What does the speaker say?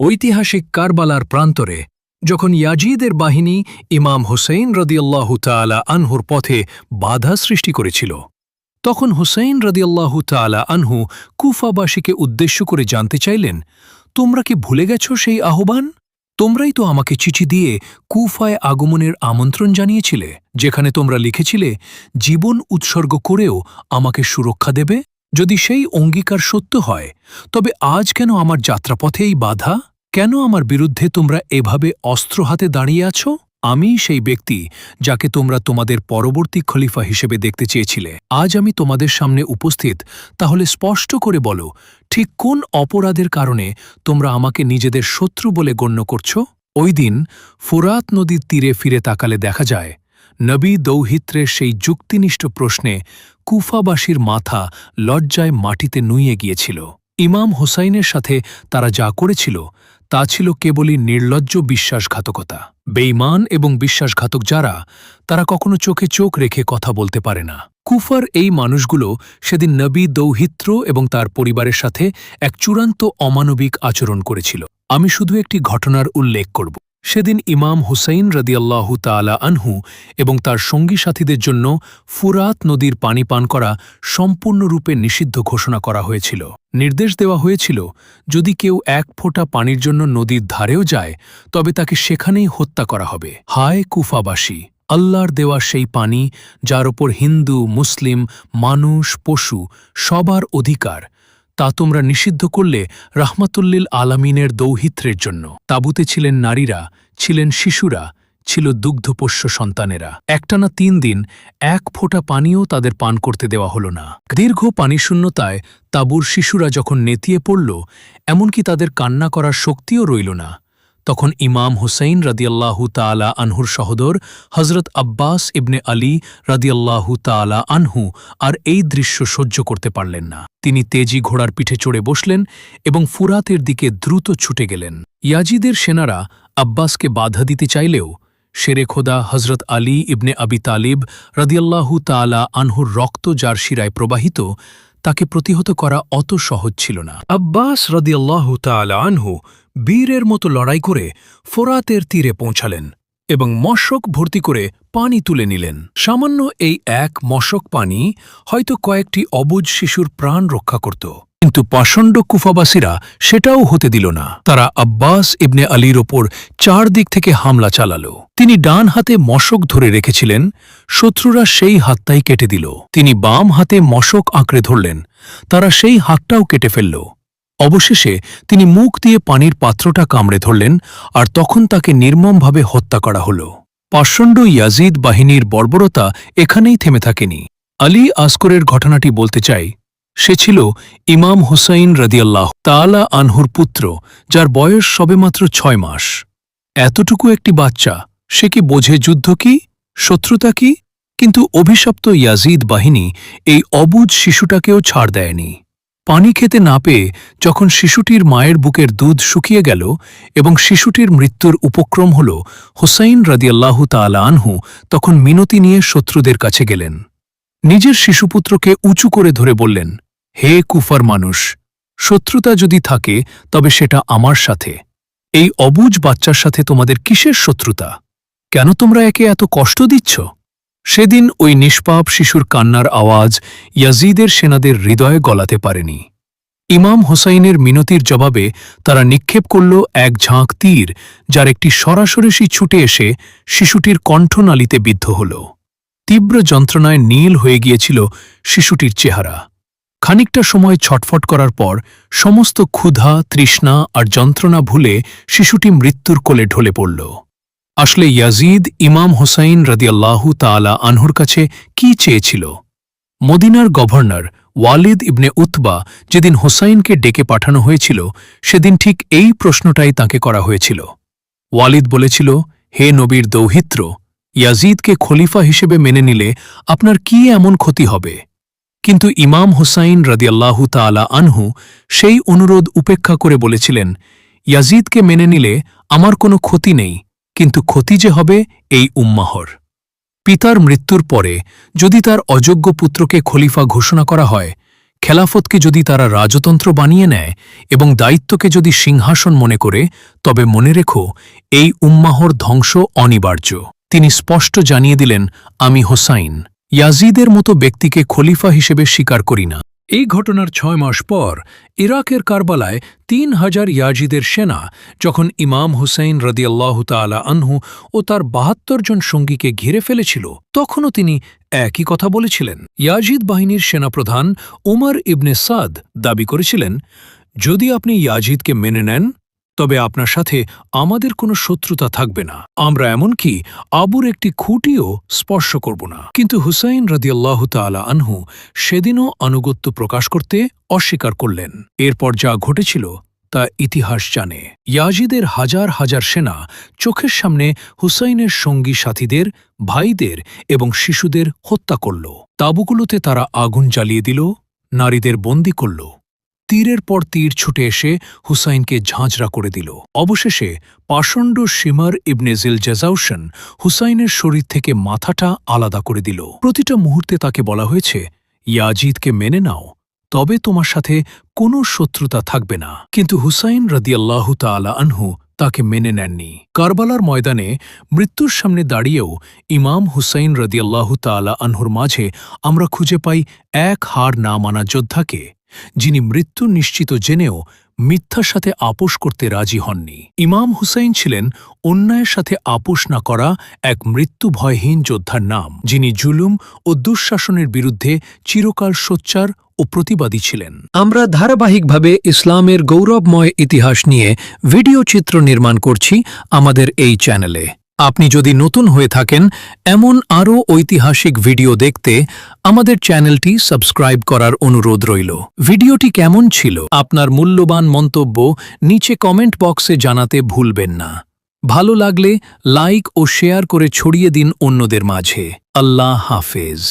ঐতিহাসিক কারবালার প্রান্তরে, যখন ইয়াজিদের বাহিনী ইমাম হুসেইন রদিয়াল্লাহু তালা আনহুর পথে বাধা সৃষ্টি করেছিল, তখন হুসেইন রদিয়াল্লাহু তালা আনহু কুফাবাসীকে উদ্দেশ্য করে জানতে চাইলেন, তোমরা কি ভুলে গেছ সেই আহ্বান? তোমরাই তো আমাকে চিঠি দিয়ে কুফায় আগমনের আমন্ত্রণ জানিয়েছিলে, যেখানে তোমরা লিখেছিলে, জীবন উৎসর্গ করেও আমাকে সুরক্ষা দেবে। যদি সেই অঙ্গীকার সত্য হয়, তবে আজ কেন আমার যাত্রাপথে এই বাধা? কেন আমার বিরুদ্ধে তোমরা এভাবে অস্ত্র হাতে দাঁড়িয়ে আছো? আমি সেই ব্যক্তি যাকে তোমরা তোমাদের পরবর্তী খলিফা হিসেবে দেখতে চেয়েছিলে। আজ আমি তোমাদের সামনে উপস্থিত, তাহলে স্পষ্ট করে বলো, ঠিক কোন অপরাধের কারণে তোমরা আমাকে নিজেদের শত্রু বলে গণ্য করছ? ওই দিন ফুরাত নদীর তীরে ফিরে তাকালে দেখা যায় নবী দৌহিত্রের সেই যুক্তিনিষ্ঠ প্রশ্নে কুফাবাসীর মাথা লজ্জায় মাটিতে নুইয়ে গিয়েছিল। ইমাম হোসাইনের সাথে তারা যা করেছিল, তা ছিল কেবলই নির্লজ্জ বিশ্বাসঘাতকতা। বেইমান এবং বিশ্বাসঘাতক যারা, তারা কখনো চোখে চোখ রেখে কথা বলতে পারে না। কুফার এই মানুষগুলো সেদিন নবী দৌহিত্র এবং তার পরিবারের সাথে এক চূড়ান্ত অমানবিক আচরণ করেছিল। আমি শুধু একটি ঘটনার উল্লেখ করব। সেদিন ইমাম হুসাইন রদিয়াল্লাহু তালা আনহু এবং তার সঙ্গী সাথীদের জন্য ফুরাত নদীর পানি পান করা সম্পূর্ণরূপে নিষিদ্ধ ঘোষণা করা হয়েছিল। নির্দেশ দেওয়া হয়েছিল, যদি কেউ এক ফোঁটা পানির জন্য নদীর ধারেও যায়, তবে তাকে সেখানেই হত্যা করা হবে। হায় কুফাবাসী, আল্লাহর দেওয়া সেই পানি, যার ওপর হিন্দু, মুসলিম, মানুষ, পশু সবার অধিকার তা তোমরা নিষিদ্ধ করলে রাহমাতুল্লিল আলামিনের দৌহিত্রের জন্য। তাবুতে ছিলেন নারীরা, ছিলেন শিশুরা, ছিল দুগ্ধপোষ্য সন্তানেরা। একটানা তিন দিন এক ফোঁটা পানিও তাদের পান করতে দেওয়া হল না। দীর্ঘ পানিশূন্যতায় তাবুর শিশুরা যখন নেতিয়ে পড়ল, এমনকি তাদের কান্না করার শক্তিও রইল না। তখন ইমাম হুসাইন রাদিয়াল্লাহু তালা আনহুর সহোদর হজরত আব্বাস ইবনে আলী রাদিয়াল্লাহু তালা আনহু আর এই দৃশ্য সহ্য করতে পারলেন না। তিনি তেজি ঘোড়ার পিঠে চড়ে বসলেন এবং ফুরাতের দিকে দ্রুত ছুটে গেলেন। ইয়াজিদের সেনারা আব্বাসকে বাধা দিতে চাইলেও শেরে খোদা হজরত আলী ইবনে আবি তালিব রাদিয়াল্লাহু তালা আনহুর রক্ত যার শিরায় প্রবাহিত তাকে প্রতিহত করা অত সহজ ছিল না। আব্বাস রদিয়াল্লাহ আনহু বীরের মতো লড়াই করে ফোরাতের তীরে পৌঁছালেন এবং মশক ভর্তি করে পানি তুলে নিলেন। সামান্য এই এক মশক পানি হয়তো কয়েকটি অবুজ শিশুর প্রাণ রক্ষা করত। কিন্তু পাষণ্ড কুফাবাসীরা সেটাও হতে দিল না। তারা আব্বাস ইবনে আলীর ওপর চার দিক থেকে হামলা চালাল। তিনি ডান হাতে মশক ধরে রেখেছিলেন, শত্রুরা সেই হাতটাই কেটে দিল। তিনি বাম হাতে মশক আঁকড়ে ধরলেন, তারা সেই হাতটাও কেটে ফেলল। অবশেষে তিনি মুখ দিয়ে পানির পাত্রটা কামড়ে ধরলেন আর তখন তাকে নির্মমভাবে হত্যা করা হল। পাষণ্ড ইয়াজিদ বাহিনীর বর্বরতা এখানেই থেমে থাকেনি। আলী আসকরের ঘটনাটি বলতে চাই সে ছিল ইমাম হুসাইন রদিয়াল্লাহ তালা আনহুর পুত্র, যার বয়স সবেমাত্র ছয় মাস। এতটুকু একটি বাচ্চা, সে কি বোঝে যুদ্ধ কি, শত্রুতা কি? কিন্তু অভিশপ্ত ইয়াজিদ বাহিনী এই অবুজ শিশুটাকেও ছাড় দেয়নি। পানি খেতে না পেয়ে যখন শিশুটির মায়ের বুকের দুধ শুকিয়ে গেল এবং শিশুটির মৃত্যুর উপক্রম হল, হোসাইন রাদিয়াল্লাহু তালা আনহু তখন মিনতি নিয়ে শত্রুদের কাছে গেলেন। নিজের শিশুপুত্রকে উঁচু করে ধরে বললেন হে কুফার মানুষ, শত্রুতা যদি থাকে, তবে সেটা আমার সাথে। এই অবুজ বাচ্চার সাথে তোমাদের কিসের শত্রুতা? কেন তোমরা একে এত কষ্ট দিচ্ছ? সেদিন ওই নিষ্পাপ শিশুর কান্নার আওয়াজ ইয়াজিদের সেনাদের হৃদয়ে গলাতে পারেনি। ইমাম হোসাইনের মিনতির জবাবে তারা নিক্ষেপ করল এক ঝাঁক তীর, যার একটি সরাসরি ছুটে এসে শিশুটির কণ্ঠনালীতে বিদ্ধ হল। তীব্র যন্ত্রণায় নীল হয়ে গিয়েছিল শিশুটির চেহারা। খানিকটা সময় ছটফট করার পর সমস্ত ক্ষুধা, তৃষ্ণা আর যন্ত্রণা ভুলে শিশুটি মৃত্যুর কোলে ঢলে পড়ল। আসলে ইয়াজিদ ইমাম হোসাইন রদিয়াল্লাহু তালা আনহুর কাছে কি চেয়েছিল? মদিনার গভর্নর ওয়ালিদ ইবনে উতবা যেদিন হোসাইনকে ডেকে পাঠানো হয়েছিল, সেদিন ঠিক এই প্রশ্নটাই তাকে করা হয়েছিল। ওয়ালিদ বলেছিল, হে নবীর দৌহিত্র, ইয়াজিদকে খলিফা হিসেবে মেনে নিলে আপনার কি এমন ক্ষতি হবে? কিন্তু ইমাম হুসাইন রদিয়াল্লাহু তালা আনহু সেই অনুরোধ উপেক্ষা করে বলেছিলেন, ইয়াজিদকে মেনে নিলে আমার কোনো ক্ষতি নেই, কিন্তু ক্ষতি যে হবে এই উম্মাহর। পিতার মৃত্যুর পরে যদি তার অযোগ্য পুত্রকে খলিফা ঘোষণা করা হয়, খেলাফতকে যদি তারা রাজতন্ত্র বানিয়ে নেয় এবং দায়িত্বকে যদি সিংহাসন মনে করে, তবে মনে রেখো, এই উম্মাহর ধ্বংস অনিবার্য। তিনি স্পষ্ট জানিয়ে দিলেন, আমি হোসাইন। ইয়াজিদের মতো ব্যক্তিকে খলিফা হিসেবে স্বীকার করি না। এই ঘটনার ছয় মাস পর ইরাকের কারবালায় তিন হাজার ইয়াজিদের সেনা যখন ইমাম হুসাইন রদিয়াল্লাহ তালা আনহু ও তার বাহাত্তর জন সঙ্গীকে ঘিরে ফেলেছিল, তখনও তিনি একই কথা বলেছিলেন। ইয়াজিদ বাহিনীর সেনাপ্রধান উমর ইবনে সাদ দাবি করেছিলেন, যদি আপনি ইয়াজিদকে মেনে নেন তবে আপনার সাথে আমাদের কোনো শত্রুতা থাকবে না। আমরা এমনকি আবুর একটি খুঁটিও স্পর্শ করব না। কিন্তু হুসাইন রদিয়াল্লাহ তালা আনহু সেদিনও আনুগত্য প্রকাশ করতে অস্বীকার করলেন। এরপর যা ঘটেছিল, তা ইতিহাস জানে। ইয়াজিদের হাজার হাজার সেনা চোখের সামনে হুসাইনের সঙ্গী সাথীদের, ভাইদের এবং শিশুদের হত্যা করল। তাঁবুগুলোতে তারা আগুন জ্বালিয়ে দিল, নারীদের বন্দি করল। তীরের পর তীর ছুটে এসে হুসাইনকে ঝাঁঝরা করে দিল। অবশেষে পাষণ্ড সিমার ইবনে জিল জেজাউশন হুসাইনের শরীর থেকে মাথাটা আলাদা করে দিল। প্রতিটা মুহূর্তে তাকে বলা হয়েছে, ইয়াজিদকে মেনে নাও, তবে তোমার সাথে কোনো শত্রুতা থাকবে না। কিন্তু হুসাইন রদিয়াল্লাহু তালা আনহু তাকে মেনে নেননি। কারবালার ময়দানে মৃত্যুর সামনে দাঁড়িয়েও ইমাম হুসাইন রদিয়াল্লাহু তালা আনহুর মাঝে আমরা খুঁজে পাই এক হার না মানা যোদ্ধাকে। যিনি মৃত্যু নিশ্চিত জেনেও মিথ্যার সাথে আপোষ করতে রাজি হননি। ইমাম হুসাইন ছিলেন অন্যায়ের সাথে আপোষ না করা এক মৃত্যু ভয়হীন যোদ্ধার নাম, যিনি জুলুম ও দুঃশাসনের বিরুদ্ধে চিরকাল সোচ্চার ও প্রতিবাদী ছিলেন। আমরা ধারাবাহিকভাবে ইসলামের গৌরবময় ইতিহাস নিয়ে ভিডিও চিত্র নির্মাণ করছি আমাদের এই চ্যানেলে। আপনি যদি নতুন হয়ে থাকেন, এমন আরও ঐতিহাসিক ভিডিও দেখতে আমাদের চ্যানেলটি সাবস্ক্রাইব করার অনুরোধ রইল। ভিডিওটি কেমন ছিল? আপনার মূল্যবান মন্তব্য নিচে কমেন্ট বক্সে জানাতে ভুলবেন না। ভালো লাগলে লাইক ও শেয়ার করে ছড়িয়ে দিন অন্যদের মাঝে। আল্লাহ হাফেজ।